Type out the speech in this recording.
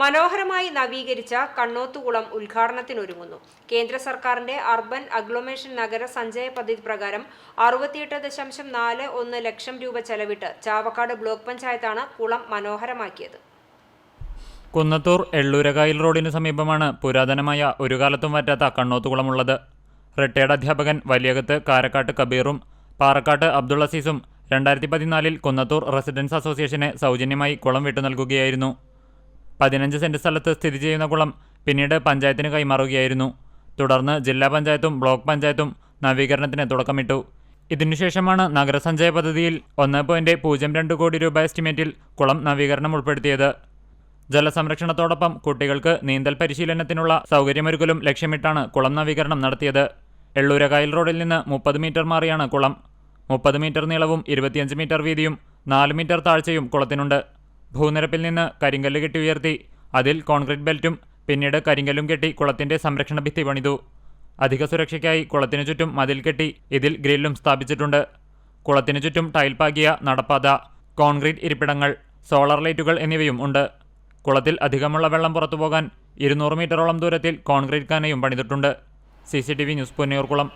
മനോഹരമായി നവീകരിച്ച കണ്ണോത്തുകുളം ഉദ്ഘാടനത്തിനൊരുങ്ങുന്നു. കേന്ദ്ര സർക്കാരിന്റെ അർബൻ അഗ്ലോമേഷൻ നഗര സഞ്ചയ പദ്ധതി പ്രകാരം അറുപത്തിയെട്ട് ദശാംശം നാല് ഒന്ന് ലക്ഷം രൂപ ചെലവിട്ട് ചാവക്കാട് ബ്ലോക്ക് പഞ്ചായത്താണ് കുളം മനോഹരമാക്കിയത്. കുന്നത്തൂർ എള്ളൂരകായൽ റോഡിന് സമീപമാണ് പുരാതനമായ ഒരു കാലത്തും വറ്റാത്ത കണ്ണോത്തുകുളമുള്ളത്. റിട്ടയർഡ് അധ്യാപകൻ വലിയകത്ത് കാരക്കാട്ട് കബീറും പാറക്കാട്ട് അബ്ദുൾ അസീസും രണ്ടായിരത്തി പതിനാലിൽ കുന്നത്തൂർ റെസിഡൻസ് അസോസിയേഷന് സൗജന്യമായി കുളം വിട്ടു നൽകുകയായിരുന്നു. പതിനഞ്ച് സെന്റ് സ്ഥലത്ത് സ്ഥിതി ചെയ്യുന്ന കുളം പിന്നീട് പഞ്ചായത്തിന് കൈമാറുകയായിരുന്നു. തുടർന്ന് ജില്ലാ പഞ്ചായത്തും ബ്ലോക്ക് പഞ്ചായത്തും നവീകരണത്തിന് തുടക്കമിട്ടു. ഇതിനുശേഷമാണ് നഗരസഞ്ചയ പദ്ധതിയിൽ ഒന്ന് പോയിന്റ് പൂജ്യം രണ്ട് കോടി രൂപ എസ്റ്റിമേറ്റിൽ കുളം നവീകരണം ഉൾപ്പെടുത്തിയത്. ജലസംരക്ഷണത്തോടൊപ്പം കുട്ടികൾക്ക് നീന്തൽ പരിശീലനത്തിനുള്ള സൗകര്യമൊരുക്കലും ലക്ഷ്യമിട്ടാണ് കുളം നവീകരണം നടത്തിയത്. എള്ളൂരകായൽ റോഡിൽ നിന്ന് മുപ്പത് മീറ്റർ മാറിയാണ് കുളം. മുപ്പത് മീറ്റർ നീളവും ഇരുപത്തിയഞ്ച് മീറ്റർ വീതിയും നാല് മീറ്റർ താഴ്ചയും കുളത്തിനുണ്ട്. ഭൂനിരപ്പിൽ നിന്ന് കരിങ്കല്ല് കെട്ടി ഉയർത്തി. അതിൽ കോൺക്രീറ്റ് ബെൽറ്റും പിന്നീട് കരിങ്കല്ലും കെട്ടി കുളത്തിന്റെ സംരക്ഷണ ഭിത്തി പണിതു. അധിക സുരക്ഷയ്ക്കായി കുളത്തിനു ചുറ്റും മതിൽ കെട്ടി ഇതിൽ ഗ്രില്ലും സ്ഥാപിച്ചിട്ടുണ്ട്. കുളത്തിനു ചുറ്റും ടൈൽ പാകിയ നടപ്പാത കോൺക്രീറ്റ് ഇരിപ്പിടങ്ങൾ സോളാർ ലൈറ്റുകൾ എന്നിവയും ഉണ്ട്. കുളത്തിൽ അധികമുള്ള വെള്ളം പുറത്തുപോകാൻ ഇരുന്നൂറ് മീറ്ററോളം ദൂരത്തിൽ കോൺക്രീറ്റ് കാനയും പണിതിട്ടുണ്ട്. C C T V news Ponniyoorkulam